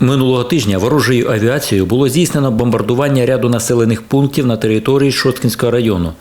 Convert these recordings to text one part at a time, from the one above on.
Минулого тижня ворожою авіацією було здійснено бомбардування ряду населених пунктів на території Шоткінського району.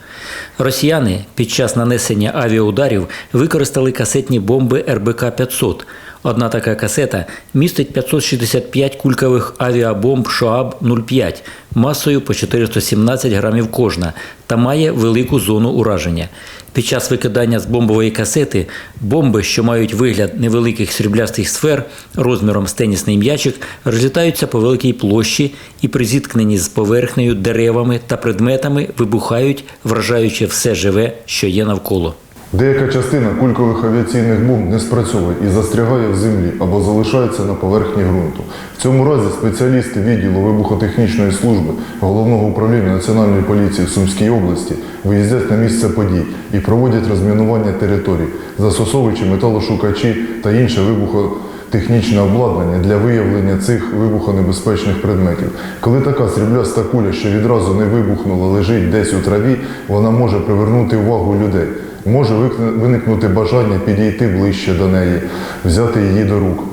Росіяни під час нанесення авіаударів використали касетні бомби РБК-500. Одна така касета містить 565 кулькових авіабомб Шоаб-05 масою по 417 грамів кожна та має велику зону ураження. Під час викидання з бомбової касети бомби, що мають вигляд невеликих сріблястих сфер розміром з тенісний м'ячик, розлітаються по великій площі і при зіткненні з поверхнею, деревами та предметами вибухають, вражаючи все живе, що є навколо. Деяка частина кулькових авіаційних бомб не спрацьовує і застрягає в землі або залишається на поверхні ґрунту. В цьому разі спеціалісти відділу вибухотехнічної служби головного управління Національної поліції в Сумській області виїздять на місце подій і проводять розмінування територій, застосовуючи металошукачі та інше вибухотехнічне обладнання для виявлення цих вибухонебезпечних предметів. Коли така срібляста куля, що відразу не вибухнула, лежить десь у траві, вона може привернути увагу людей. Може виникнути бажання підійти ближче до неї, взяти її до рук,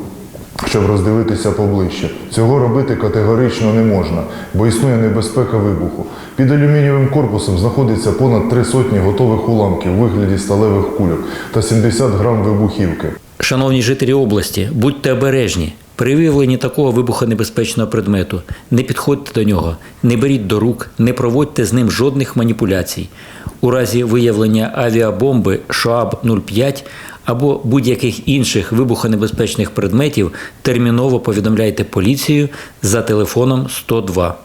щоб роздивитися поближче. Цього робити категорично не можна, бо існує небезпека вибуху. Під алюмінієвим корпусом знаходиться понад три сотні готових уламків у вигляді сталевих кульок та 70 грам вибухівки. Шановні жителі області, будьте обережні. При виявленні такого вибухонебезпечного предмету не підходьте до нього, не беріть до рук, не проводьте з ним жодних маніпуляцій. У разі виявлення авіабомби ШОАБ-05 або будь-яких інших вибухонебезпечних предметів терміново повідомляйте поліцію за телефоном 102.